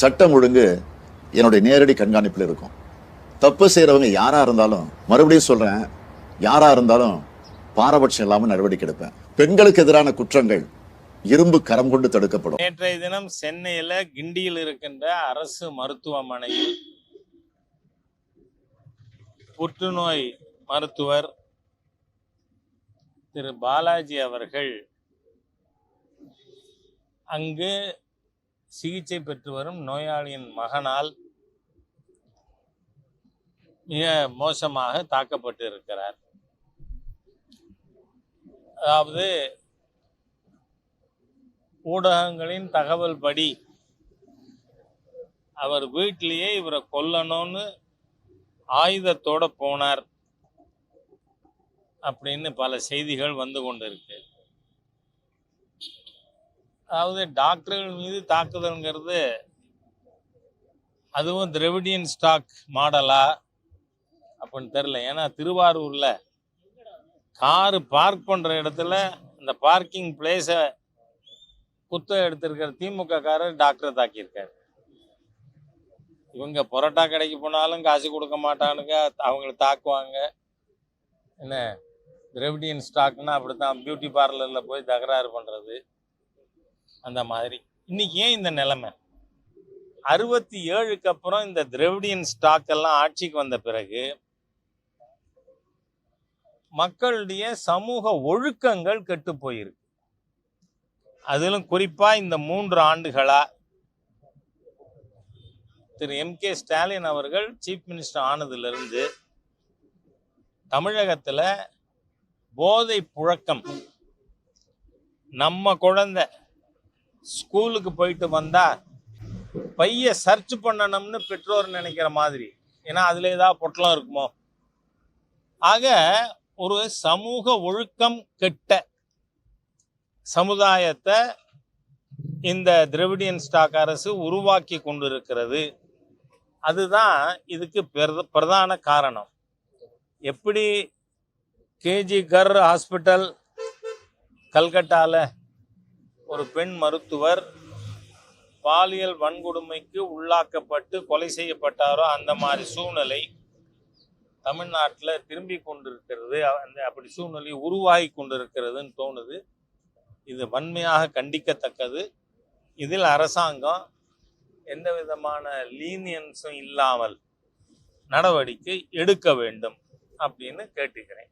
சட்டம் ஒழுங்கு என்னுடைய நேரடி கண்காணிப்பில் இருக்கும். தப்பு செய்கிறவங்க யாராக இருந்தாலும் மறுபடியும் சொல்கிறேன் யாராக இருந்தாலும் பாரபட்சம் இல்லாமல் நடவடிக்கை எடுப்பேன். பெண்களுக்கு எதிரான குற்றங்கள் இரும்பு கரம் கொண்டு தடுக்கப்படும். நேற்றைய தினம் சென்னையில் கிண்டியில் இருக்கின்ற அரசு மருத்துவமனையில் புற்றுநோய் மருத்துவர் திரு பாலாஜி அவர்கள் அங்கு சிகிச்சை பெற்று வரும் நோயாளியின் மகனால் மிக மோசமாக தாக்கப்பட்டு இருக்கிறார் அதாவது ஊடகங்களின் தகவல் படி அவர் வீட்டிலேயே இவரை கொல்லணும்னு ஆயுதத்தோட போனார் அப்படின்னு பல செய்திகள் வந்து கொண்டிருக்கு. அதாவது டாக்டர்கள் மீது தாக்குதல்ங்கிறது அதுவும் திரவிடியன் ஸ்டாக் மாடலா அப்படின்னு தெரில ஏன்னா திருவாரூர்ல காரு பார்க் பண்ணுற இடத்துல அந்த பார்க்கிங் பிளேஸை குத்த எடுத்திருக்கிற திமுக காரர் டாக்டரை தாக்கியிருக்காரு. இவங்க பரோட்டா கடைக்கு போனாலும் காசு கொடுக்க மாட்டானுங்க அவங்கள தாக்குவாங்க. என்ன திரவிடியன் ஸ்டாக்னா அப்படித்தான் பியூட்டி பார்லரில் போய் தகராறு பண்ணுறது அந்த மாதிரி. இன்னைக்கு ஏன் இந்த நிலைமை? அறுபத்தி ஏழுக்கு அப்புறம் இந்த திரவிடியன் ஸ்டாக் எல்லாம் ஆட்சிக்கு வந்த பிறகு மக்களுடைய சமூக ஒழுக்கங்கள் கெட்டு போயிருக்கு. அதிலும் குறிப்பாக இந்த மூன்று ஆண்டுகளா திரு எம் கே ஸ்டாலின் அவர்கள் சீஃப் மினிஸ்டர் ஆனதிலிருந்து தமிழகத்தில் போதை புழக்கம் நம்ம குழந்தை ஸ்கூலுக்கு போயிட்டு வந்தால் பைய சர்ச் பண்ணணும்னு பெற்றோர் நினைக்கிற மாதிரி. ஏன்னா அதில் ஏதாவது பொட்டலம் இருக்குமோ? ஆக ஒரு சமூக ஒழுக்கம் கெட்ட சமுதாயத்தை இந்த திரவிடியன் ஸ்டாக் அரசு உருவாக்கி கொண்டிருக்கிறது. அதுதான் இதுக்கு பிரத- பிரதான காரணம். எப்படி கேஜி கர் ஹாஸ்பிட்டல் கல்கட்டாவில் ஒரு பெண் மருத்துவர் பாலியல் வன்கொடுமைக்கு உள்ளாக்கப்பட்டு கொலை செய்யப்பட்டாரோ அந்த மாதிரி சூழ்நிலை தமிழ்நாட்டில் திரும்பி கொண்டிருக்கிறது. அந்த அப்படி சூழ்நிலை உருவாகி கொண்டிருக்கிறதுன்னு தோணுது. இது வன்மையாக கண்டிக்கத்தக்கது. இதில் அரசாங்கம் எந்த விதமான லீனியன்ஸும் இல்லாமல் நடவடிக்கை எடுக்க வேண்டும் அப்படின்னு கேட்டுக்கிறேன்.